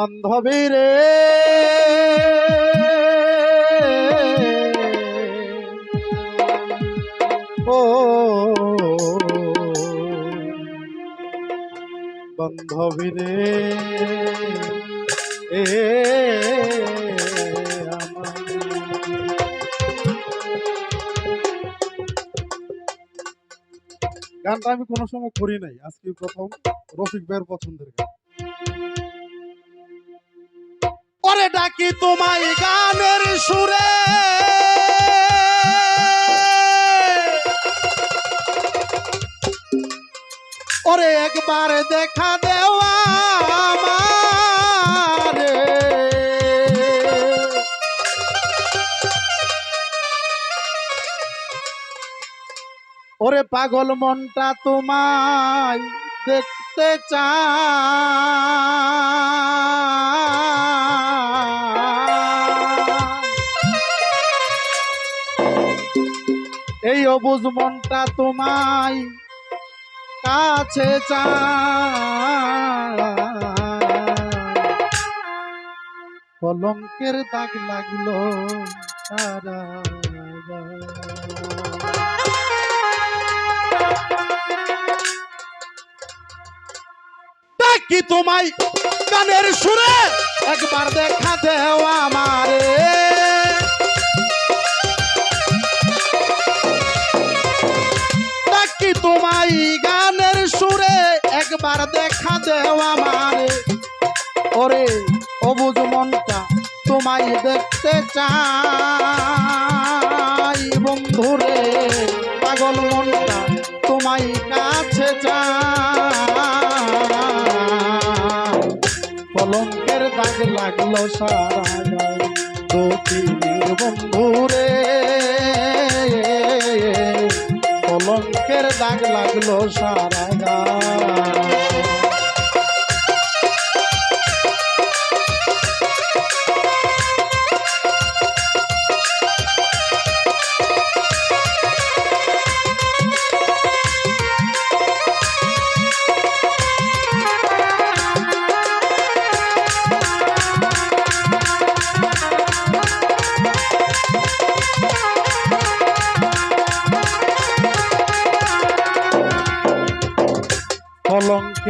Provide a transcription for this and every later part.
বান্ধবী রে। ও। বান্ধবী রে। এ গানটা আমি কোনো সময় করি নাই। আজকে প্রথম রফিক ভাইয়ের পছন্দের গান। ওরে ডাকি তোমায় গানের সুরে। ওরে একবার দেখা দেওয়া ওরে পাগল মনটা তোমায় দেখতে চায়। অবুজ মনটা তোমায় কাছে কলঙ্কের দাগ লাগল গায়ে। তোমায় গানের সুরে একবার দেখা দেও আমারে একবার দেখা দেও আমারে। ওরে, অবুজ মনটা তোমায় দেখতে চাই। বন্ধুরে, পাগল মনটা তোমায় কাছে চাই। কলঙ্কের দাগ লাগল সারা গায়ে। দক্ষিণের বন্ধুরে, কলঙ্কের দাগ লাগল সারা গায়ে।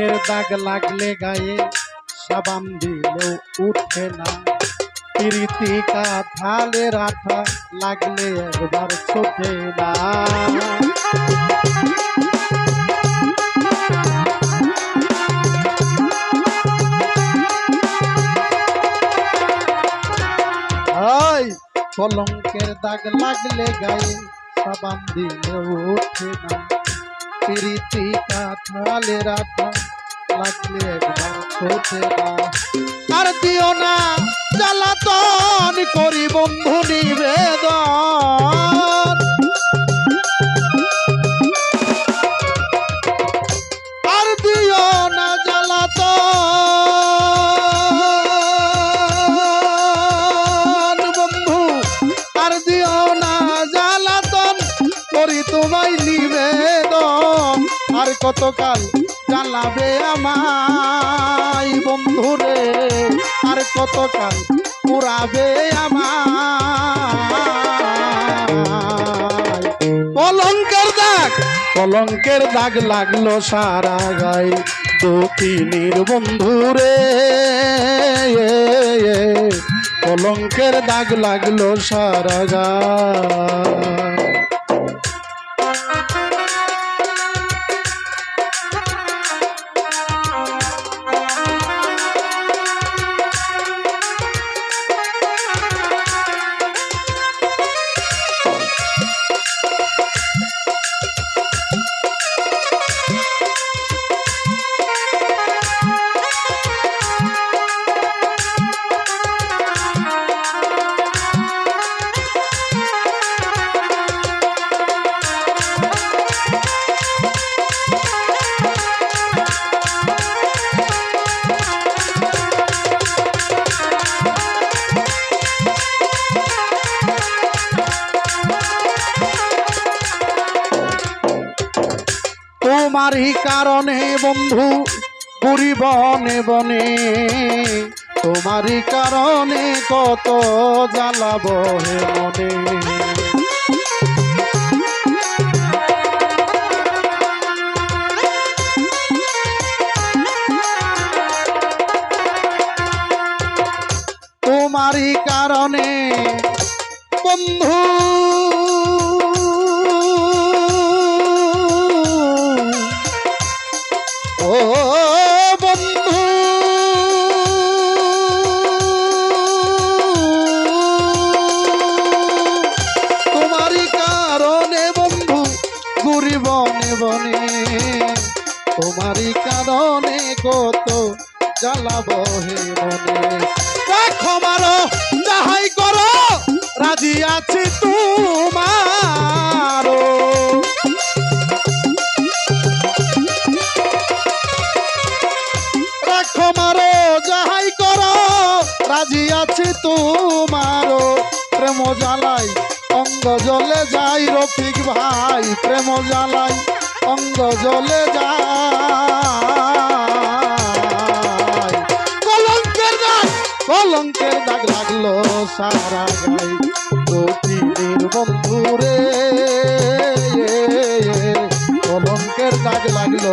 কলঙ্কের দাগ লাগলে গায়ে সাবান দিলেও উঠে না। প্রীতি কাঁথালে রাঠা লাগলে একবার ছোটে না। কলঙ্কের দাগ লাগলে গায়ে সাবান দিলেও ওঠে না। প্রীতি কাঁঠালে রাখা লাগলে একবার না। আর দিও না, জ্বালাতন করি বন্ধু নিবেদন। আর দিও না, জ্বালাতন। বন্ধু, আর দিও না, জ্বালাতন করি তোমায় নিবেদন। আর কতকাল জ্বালাবে আমায়, বন্ধুরে, আর কতকাল পুরাবে আমায়। দাগ, কলঙ্কের দাগ লাগল সারা গায়ে দক্ষিণীর বন্ধুরে। কলঙ্কের দাগ লাগল সারা গায়ে। তোমারই কারণে বন্ধু পুরি বনে বনে। তোমারই কারণে কত জ্বালাব হে মনে। তোমারই কারণে বন্ধু বনে বনে, তোমারই কারণে কত জ্বালাবো হে মনে। দেখো মারো, যাহাই করো, রাজি আছি তোমারও। রাখো মারো, যাহাই করো, রাজি আছি তোমারও। প্রেম জ্বালাই অঙ্গ জলে যাই রফিক ভাই, প্রেম জ্বালাই অঙ্গ জলে যায় কলঙ্কের দাগ কলঙ্কের দাগ লাগল সারা গাই রতির বন্ধুরে কলঙ্কের দাগ লাগল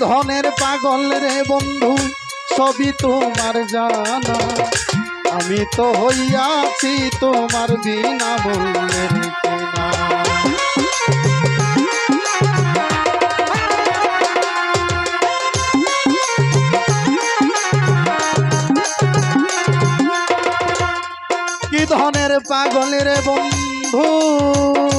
ধনের পাগল রে বন্ধু, সবই তোমার জানা। আমি তো হইয়াছি তোমার বিনা কেনা। কি ধনের পাগল রে বন্ধু?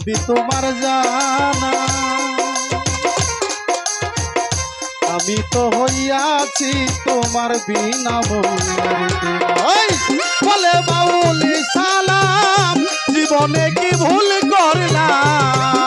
সবই তোমার জানা, আমি তো হইয়াছি তোমার বিনা বলে বাউলি সালাম, জীবনে কি ভুল করলাম?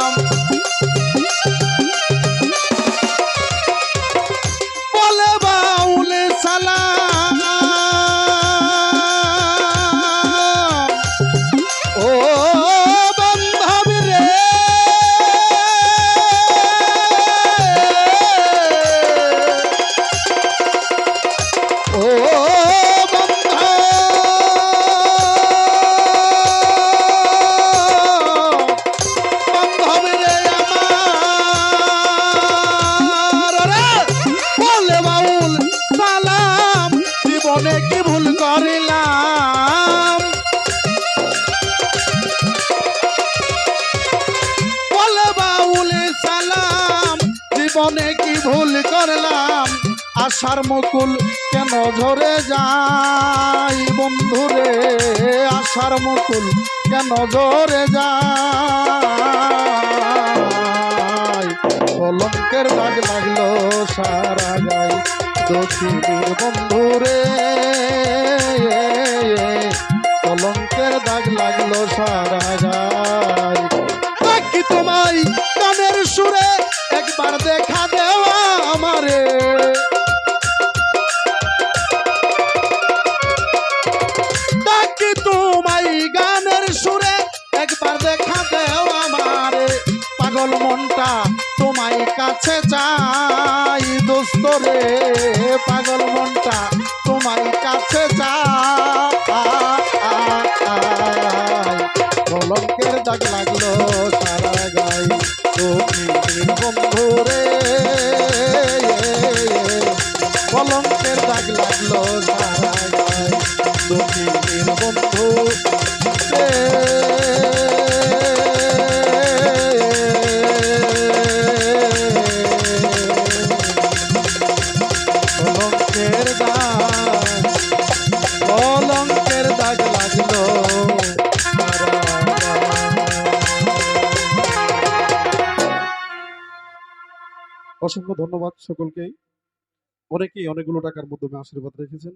করলাম, আশার মুকুল কেন ঝরে যাই বন্ধুরে, আশার মুকুল কেন ঝরে যায়? কলঙ্কের দাগ লাগল সারা গাই দক্ষিণের বন্ধুরে, কলঙ্কের দাগ লাগল সারা গাই তোমায় কানের সুরে, একবার দেখা পাগল মনটা তোমায় কাছে চাই। দোস্ত রে, পাগল মনটা তোমায় কাছে চাই। কলঙ্কের দাগ লাগল অসংখ্য ধন্যবাদ সকলকেই। অনেকেই অনেকগুলো টাকার মাধ্যমে আশীর্বাদ রেখেছেন।